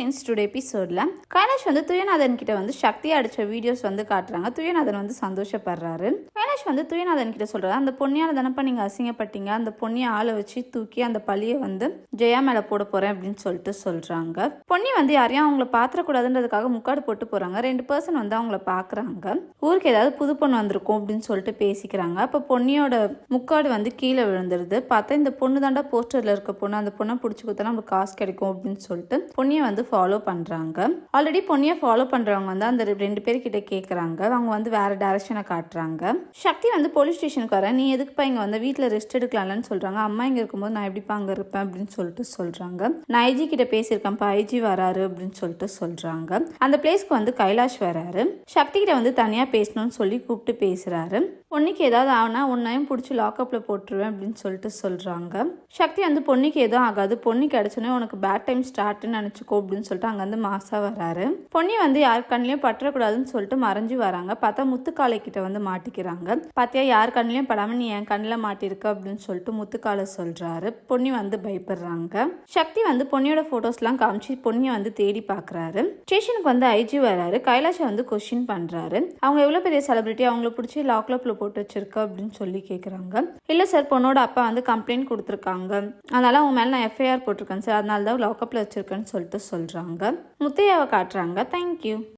Friends today எபிசோடில் கணேஷ் வந்து துயநாதன் கிட்ட வந்து சக்தி அடித்த வீடியோஸ் வந்து காட்டுறாங்க. துயநாதன் வந்து சந்தோஷப்படுறாரு. கணேஷ் வந்து துயநாதன் கிட்ட சொல்கிறாரு அந்த பொண்ணியால் தானப்பா நீங்கள் அசிங்கப்பட்டீங்க? அந்த பொண்ணியை ஆளை வச்சு தூக்கி அந்த பழியை வந்து ஜெயா மேலே போட போகிறேன் அப்படின்னு சொல்லிட்டு சொல்கிறாங்க பொண்ணி வந்து யாரையும் அவங்கள பாத்திரக்கூடாதுன்றதுக்காக முக்காடு போட்டு போகிறாங்க ரெண்டு பர்சன் வந்து அவங்கள பார்க்குறாங்க ஊருக்கு ஏதாவது புது பொண்ணு வந்திருக்கும் அப்படின்னு சொல்லிட்டு பேசிக்கிறாங்க. அப்போ பொன்னியோட முக்காடு வந்து கீழே விழுந்துருது. பார்த்தா இந்த பொண்ணு தாண்டா போஸ்டரில் இருக்க பொண்ணு. அந்த பொண்ணை பிடிச்சி கொடுத்தா நம்மளுக்கு காசு கிடைக்கும் அப்படின்னு சொல்லிட்டு பொண்ணியை வந்து ஃபாலோ பண்றாங்க. ஆல்ரெடி பொன்னியை ஃபாலோ பண்றவங்க வந்து அந்த ரெண்டு பேர்கிட்ட கேட்குறாங்க அவங்க வந்து வேற டேரக்ஷனை காட்டுறாங்க. சக்தி வந்து போலீஸ் ஸ்டேஷனுக்கு வரேன் நீ எதுக்குப்பா இங்கே வந்து? வீட்டில் ரெஸ்ட் எடுக்கலாம்லன்னு சொல்றாங்க. அம்மா இங்கே இருக்கும்போது நான் எப்படிப்பா அங்கே இருப்பேன்? அப்படின்னு சொல்லிட்டு சொல்றாங்க. நான் ஐஜி கிட்ட பேசியிருக்கேன்ப்பா ஐஜி வராரு அப்படின்னு சொல்லிட்டு சொல்கிறாங்க அந்த பிளேஸ்க்கு வந்து கைலாஷ் வராரு. சக்தி கிட்ட வந்து தனியாக பேசணும்னு சொல்லி கூப்பிட்டு பேசுகிறாரு பொண்ணுக்கு ஏதாவது ஆனால் உன்னையும் பிடிச்சி லாக்அப்பில் போட்டுருவேன் அப்படின்னு சொல்லிட்டு சொல்கிறாங்க சக்தி வந்து பொண்ணுக்கு எதுவும் ஆகாது. பொண்ணு கிடச்சோன்னே உனக்கு பேட் டைம் ஸ்டார்ட்னு நினச்சிக்கோ அப்படின்னு சொல்லிட்டு அங்கேருந்து மாசா வராரு. பொன்னி வந்து யார் கண்ணிலையும் பற்றக்கூடாதுன்னு சொல்லிட்டு மறைஞ்சு வராங்க. பார்த்தா முத்துக்காலை கிட்ட வந்து மாட்டிக்கிறாங்க. பார்த்தியா யார் கண்ணிலையும் படாமல் நீ என் கண்ணில் மாட்டிருக்க அப்படின்னு சொல்லிட்டு முத்துக்காலை சொல்கிறாரு பொன்னி வந்து பயப்படுறாங்க. சக்தி வந்து பொன்னியோட ஃபோட்டோஸ்லாம் காமிச்சு பொன்னியை வந்து தேடி பார்க்குறாரு ஸ்டேஷனுக்கு வந்து ஐஜி வராரு. கைலாஷை வந்து கொஸ்டின் பண்ணுறாரு அவங்க எவ்வளோ பெரிய செலிபிரிட்டி அவங்கள பிடிச்சி லாக்லப்பில் போட்டு வச்சிருக்க அப்படின்னு சொல்லி கேட்குறாங்க இல்லை சார் பொண்ணோட அப்பா வந்து கம்ப்ளைண்ட் கொடுத்துருக்காங்க. அதனால் அவங்க மேலே நான் எஃப்ஐஆர் போட்டிருக்கேன் சார் அதனால தான் லாக்அப்பில் வச்சிருக்கேன்னு சொல்லிட்டு சொல்கிறாங்க முத்தையாவை காட்டுறாங்க. தேங்க்யூ